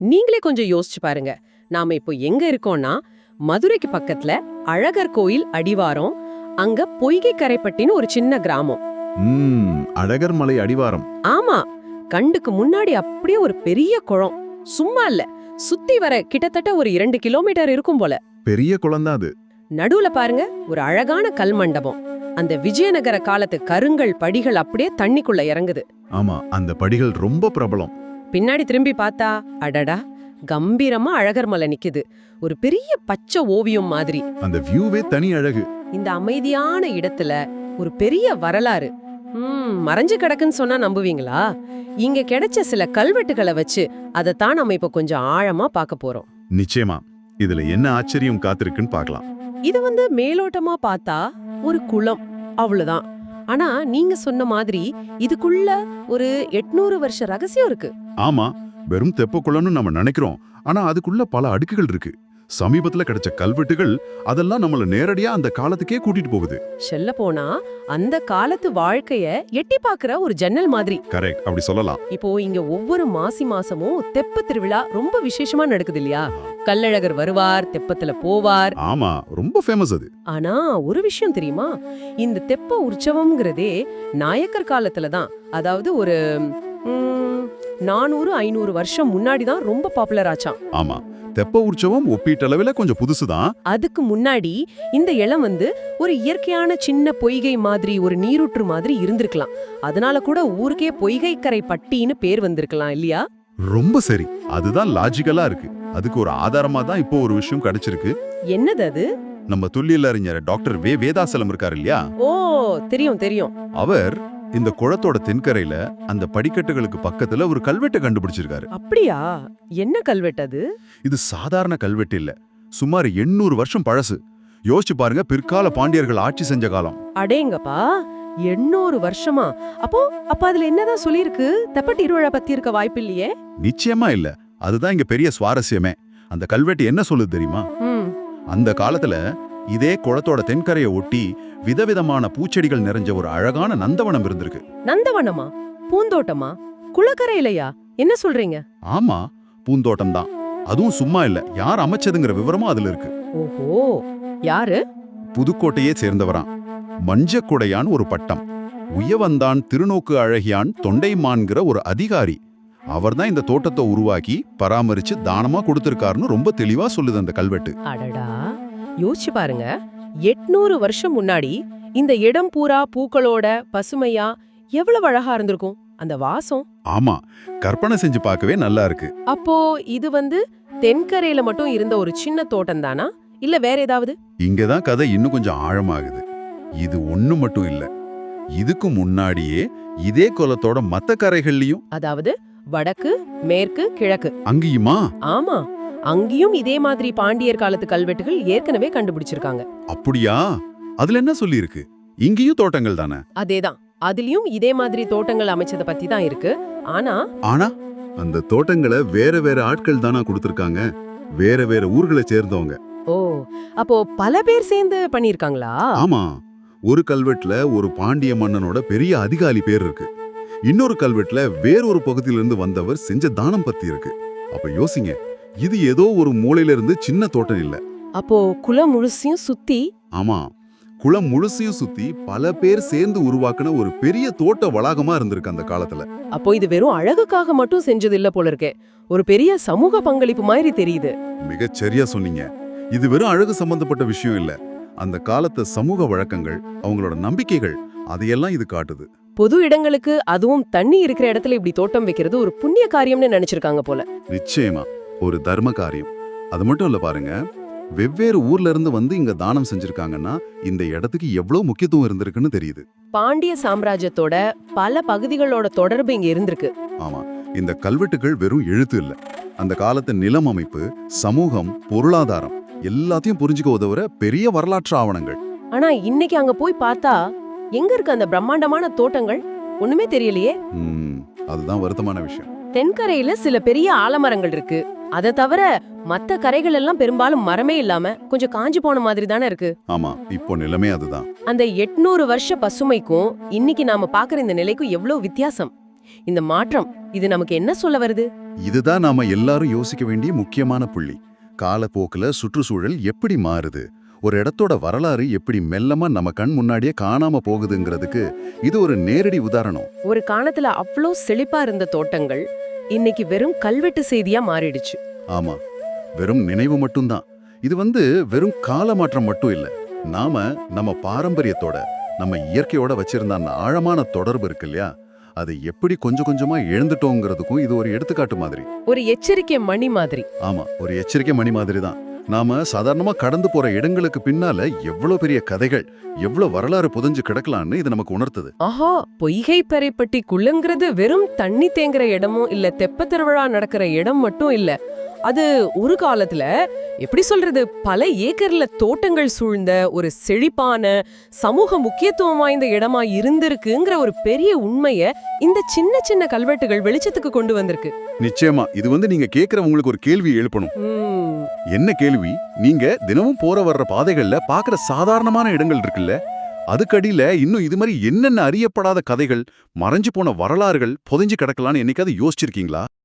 நீங்களே கொஞ்சம் யோசிச்சு பாருங்க. நாம இப்போ எங்க இருக்கோம்னா மதுரைக்கு பக்கத்துல அழகர் கோயில் அடிவாரம் அங்க பொய்கை கரைப்பட்டின்னு ஒரு சின்ன கிராமம். அழகர் மலை அடிவாரம். ஆமா கண்டுக்கு முன்னாடி அப்படியே ஒரு பெரிய குளம். சும்மா இல்ல சுத்தி வர கிட்டத்தட்ட ஒரு இரண்டு கிலோமீட்டர் இருக்கும் போல. பெரிய குளம்தான் அது. நடுவுல பாருங்க ஒரு அழகான கல் மண்டபம். அந்த விஜயநகர காலத்து கருங்கல் படிகள் அப்படியே தண்ணிக்குள்ள இறங்குது. ஆமா அந்த படிகள் ரொம்ப பிரபலம். பின்னாடி திரும்பி பார்த்தா அடடா கம்பீரமா அழகர் மலை நிக்குது. ஒரு பெரிய பச்சை ஓவியம் மாதிரி. அந்த வியூவே தனி அழகு. இந்த அமைதியான இடத்துல ஒரு பெரிய வரலாறு. ம் மறைஞ்சு கிடக்குன்னு சொன்னா நம்புவீங்களா? இங்க கிடைச்ச சில கல்வெட்டுகளை வச்சு அதைத்தான் நம்ம இப்ப கொஞ்சம் ஆழமா பார்க்க போறோம். நிச்சயமா. இதுல என்ன ஆச்சரியம் காத்திருக்குன்னு பார்க்கலாம். இது வந்து மேலோட்டமா பார்த்தா ஒரு குளம். அவ்வளவுதான். ஆனா நீங்க சொன்ன மாதிரி இதுக்குள்ள ஒரு எட்நூறு வருஷ ரகசியம் இருக்கு. ஆமா வெறும் தெப்பக்குளம்னு நம்ம நினைக்கிறோம். ஆனா அதுக்குள்ள பல அடுக்குகள் இருக்கு. சமீபத்துல கிடைச்ச கல்வெட்டுகள் அதெல்லாம் நம்மள நேரடியா அந்த காலத்துக்கே கூட்டிட்டு போகுது. சொல்ல போனா அந்த காலத்து வாழ்க்கைய எட்டி பாக்குற ஒரு ஜன்னல் மாதிரி. கரெக்ட் அப்படி சொல்லலாம். இப்போ இங்க ஒவ்வொரு மாசி மாசமும் தெப்ப திருவிழா ரொம்ப விசேஷமா நடக்குது இல்லையா? கள்ளழகர் வருவார் தெப்பத்துல போவார். ஆமா ரொம்ப ஃபேமஸ் அது. ஆனா ஒரு விஷயம் தெரியுமா? இந்த தெப்ப உற்சவம்ங்கிறதே நாயக்கர் காலத்துல தான். அதாவது ஒரு நானூறு ஐநூறு வருஷம் முன்னாடி தான் ரொம்ப பாப்புலர் ஆச்சாம். ஆமா. தெப்ப உற்சவம் ஒப்பீட்டளவில் கொஞ்சம் புதுசுதான். அதுக்கு முன்னாடி இந்த இளம் வந்து ஒரு இயற்கையான சின்ன பொய்கை மாதிரி ஒரு நீரூற்று மாதிரி இருந்திருக்கலாம். அதனால கூட ஊருக்கே பொய்கைக்கரை பட்டின்னு பேர் வந்திருக்கலாம் இல்லையா? ரொம்ப சரி. அதுதான் லாஜிக்கலா இருக்கு. அதுக்கு ஒரு ஆதாரமா தான் இப்போ ஒரு விஷயம் கிடைச்சிருக்கு. என்னது அது? நம்ம துல்லியல் அறிஞர் டாக்டர் வே. வேதாசலம் இருக்காரு இல்லையா? ஓ தெரியும் தெரியும். அவர் இந்த குளத்தோட தென்கரையில அந்த படிக்கட்டுகளுக்கு பக்கத்துல ஒரு கல்வெட்டை கண்டுபிடிச்சிருக்காரு. அப்படியா? என்ன கல்வெட்டு அது? இது சாதாரண கல்வெட்டு இல்ல. சுமார் எண்ணூறு வருஷம் பழசு. யோசிச்சு பாருங்க பிற்கால பாண்டியர்கள் ஆட்சி செஞ்ச காலம். அடேங்கப்பா எண்ணூறு வருஷமா? அப்போ அப்ப அதுல என்னதான் சொல்லியிருக்கு? தெப்ப திருவிழா பத்தி இருக்க வாய்ப்பு இல்லையே? நிச்சயமா இல்ல. அதுதான் இங்க பெரிய சுவாரஸ்யமே. அந்த கல்வெட்டு என்ன சொல்லுது தெரியுமா? அந்த காலத்துல இதே குளத்தோட தென்கரையை ஒட்டி விதவிதமான பூச்செடிகள் நிறைஞ்ச ஒரு அழகான நந்தவனம் இருந்திருக்கு. நந்தவனமா? பூந்தோட்டமா? குளக்கரையிலையா? என்ன சொல்றீங்க? ஆமா பூந்தோட்டம் தான் அதுவும் சும்மா இல்ல யார் அமைச்சதுங்கிற விவரமும் அதுல இருக்கு. ஓஹோ யாரு? புதுக்கோட்டையே சேர்ந்தவராம். மஞ்சக்குடையான் ஒரு பட்டம். உயவந்தான் திருநோக்கு அழகியான் தொண்டைமான்கிற ஒரு அதிகாரி. அவர்தான் இந்த தோட்டத்தை உருவாக்கி பராமரிச்சு தானமா கொடுத்திருக்காருன்னு ரொம்ப தெளிவா சொல்லுது அந்த கல்வெட்டு. அடடா. யோசிச்சு பாருங்க. எட்நூறு வருஷம் முன்னாடி இந்த இடம் பூரா பூக்களோட பசுமையா எவ்வளவு அழகா இருந்திருக்கும். அந்த வாசம். ஆமா கற்பனை செஞ்சு பார்க்கவே நல்லா இருக்கு. அப்போ இது வந்து தென்கரையில மட்டும் இருந்த ஒரு சின்ன தோட்டம் தானா? இல்ல வேற ஏதாவது? இங்கதான் கதை இன்னும் கொஞ்சம் ஆழமாகுது. இது ஒண்ணு மட்டும் இல்ல. இதுக்கு முன்னாடியே இதே குளத்தோட மத்த கரைகள்லயும் அதாவது வடக்கு மேற்கு கிழக்கு. அங்கேயுமா? ஆமா. அங்கேயும் இதே மாதிரி பாண்டியர் காலத்து கல்வெட்டுகள் ஏற்கனவே கண்டுபிடிச்சிருக்காங்க. அப்படியா? அதுல என்ன சொல்லியிருக்கு? இங்கேயும் தோட்டங்கள் தானே? அதேதான். அதுலயும் இதே மாதிரி தோட்டங்கள் அமைச்சத பத்தி தான் இருக்கு. ஆனா ஆனா அந்த தோட்டங்களை வேற வேற ஆட்கள் தானா கொடுத்திருக்காங்க. வேற வேற ஊர்களை சேர்ந்தவங்க. ஓ அப்போ பல பேர் சேர்ந்து பண்ணிருக்காங்களா ஆமா. ஒரு கல்வெட்டுல ஒரு பாண்டிய மன்னனோட பெரிய அதிகாரி பேர் இருக்கு. இன்னொரு கல்வெட்டுல வேறொரு பகுதியிலிருந்து வந்தவர் செஞ்ச தானம் பத்தி இருக்கு. அப்ப யோசிங்க. இது ஏதோ ஒரு மூலையில இருந்து சின்ன தோட்டம் இல்ல. அப்போ குளம் முழுசையும் சுத்தி ஆமா குளம் முழுசையும் சுத்தி பல பேர் சேர்ந்து உருவாக்குன ஒரு பெரிய தோட்ட வளாகமா இருந்திருக்கு அந்த காலத்துல. அப்போ இது வெறும் அழகுக்காக மட்டும் செஞ்சது இல்ல போல இருக்கே ஒரு பெரிய சமூக பங்களிப்பு மாதிரி தெரியுது. மிகச் சரியா சொன்னீங்க. இது வெறும் அழகு சம்பந்தப்பட்ட விஷயம் இல்ல. அந்த காலத்து சமூக வழக்கங்கள் அவங்களோட நம்பிக்கைகள் அதையெல்லாம் இது காட்டுது. பொது இடங்களுக்கு அதுவும் தண்ணி இருக்கிற இடத்துல இப்படி தோட்டம் வைக்கிறது ஒரு புண்ணிய காரியம்னு நினைச்சிருக்காங்க போல. நிச்சயமா. ஒரு தர்ம காரியம். அது மட்டும் இல்ல பாருங்க வெவ்வேறு ஊர்ல இருந்து வந்து இங்க தானம் செஞ்சிருக்காங்கன்னா இந்த இடத்துக்கு எவ்வளவு முக்கியத்துவம் இருந்திருக்குன்னு தெரியுது. பாண்டிய சாம்ராஜ்யத்தோட பல பகுதிகளோட தொடர்பு இங்க இருந்திருக்கு. ஆமா இந்த கல்வெட்டுகள் வெறும் எழுத்து இல்ல. அந்த காலத்து நிலம் அமைப்பு சமூகம் பொருளாதாரம் எல்லாத்தையும் புரிஞ்சுக்க உதவுற பெரிய வரலாற்று ஆவணங்கள். ஆனா இன்னைக்கு அங்க போய் பார்த்தா எங்க இருக்கு அந்த பிரம்மாண்டமான தோட்டங்கள்? ஒண்ணுமே தெரியலையே. அதுதான் வருத்தமான விஷயம். தென்கரையில சில பெரிய ஆலமரங்கள் இருக்கு. அதை தவிர மத்த கரைகள் எல்லாம் பெரும்பாலும் மரமே இல்லாம கொஞ்சம் காஞ்சு போன மாதிரி தானே இருக்கு. ஆமா இப்போ நிலைமை அதுதான். அந்த எட்நூறு வருஷ பசுமைக்கும் இன்னைக்கு நாம பாக்குற இந்த நிலைக்கும் எவ்வளவு வித்தியாசம்? இந்த மாற்றம் இது நமக்கு என்ன சொல்ல வருது? இதுதான் நாம எல்லாரும் யோசிக்க வேண்டிய முக்கியமான புள்ளி. காலப்போக்குல சுற்றுச்சூழல் எப்படி மாறுது? ஒரு இடத்தோட வரலாறு எப்படி மெல்லமா நம்ம கண் முன்னாடியே காணாம போகுதுங்கிறதுக்கு இது ஒரு நேரடி உதாரணம். ஒரு காலத்துல அவ்ளோ செழிப்பா இருந்த தோட்டங்கள் இன்னைக்கு வெறும் கல்வெட்டு செய்தியா மாறிடுச்சு. ஆமா வெறும் நினைவு மட்டும்தான். இது வந்து வெறும் கால மாற்றம் மட்டும் இல்ல. நாம நம்ம பாரம்பரியத்தோட நம்ம இயற்கையோட வச்சிருந்த அந்த ஆழமான தொடர்பு இருக்கு இல்லையா? அதை எப்படி கொஞ்சம் கொஞ்சமா எழுந்துட்டோங்கிறதுக்கும் இது ஒரு எடுத்துக்காட்டு மாதிரி. ஒரு எச்சரிக்கை மணி மாதிரி. ஆமா ஒரு எச்சரிக்கை மணி மாதிரி தான் நாம சாதாரணமா கடந்து போற இடங்களுக்கு பின்னால எவ்வளவு பெரிய கதைகள் எவ்வளவு வரலாறு புதைஞ்சு கிடக்கலான்னு இது நமக்கு உணர்த்துது. ஆஹா பொய்கை பெறைப்பட்டி குள்ளங்கிறது வெறும் தண்ணி தேங்குற இடமும் இல்ல தெப்ப திருவிழா நடக்கிற இடம் மட்டும் இல்ல. அது ஒரு காலத்துல எப்படி சொல்றது பல ஏக்கர்ல தோட்டங்கள் சூழ்ந்த ஒரு செழிப்பான சமூக முக்கியத்துவம் வாய்ந்த இடமா இருந்திருக்குங்கிற ஒரு பெரிய உண்மைய இந்த சின்ன சின்ன கல்வெட்டுகள் வெளிச்சத்துக்கு கொண்டு வந்திருக்கு. நிச்சயமா இது வந்து நீங்க கேக்குறவங்களுக்கு ஒரு கேள்வி எழுப்பணும். என்ன கேள்வி? நீங்க தினமும் போற வர்ற பாதைகள்ல பாக்குற சாதாரணமான இடங்கள் இருக்குல்ல? அதுக்கடியில இன்னும் இது மாதிரி என்னென்ன அறியப்படாத கதைகள் மறைஞ்சு போன வரலாறுகள் புதைஞ்சு கிடக்கலான்னு என்னைக்காவது யோசிச்சிருக்கீங்களா?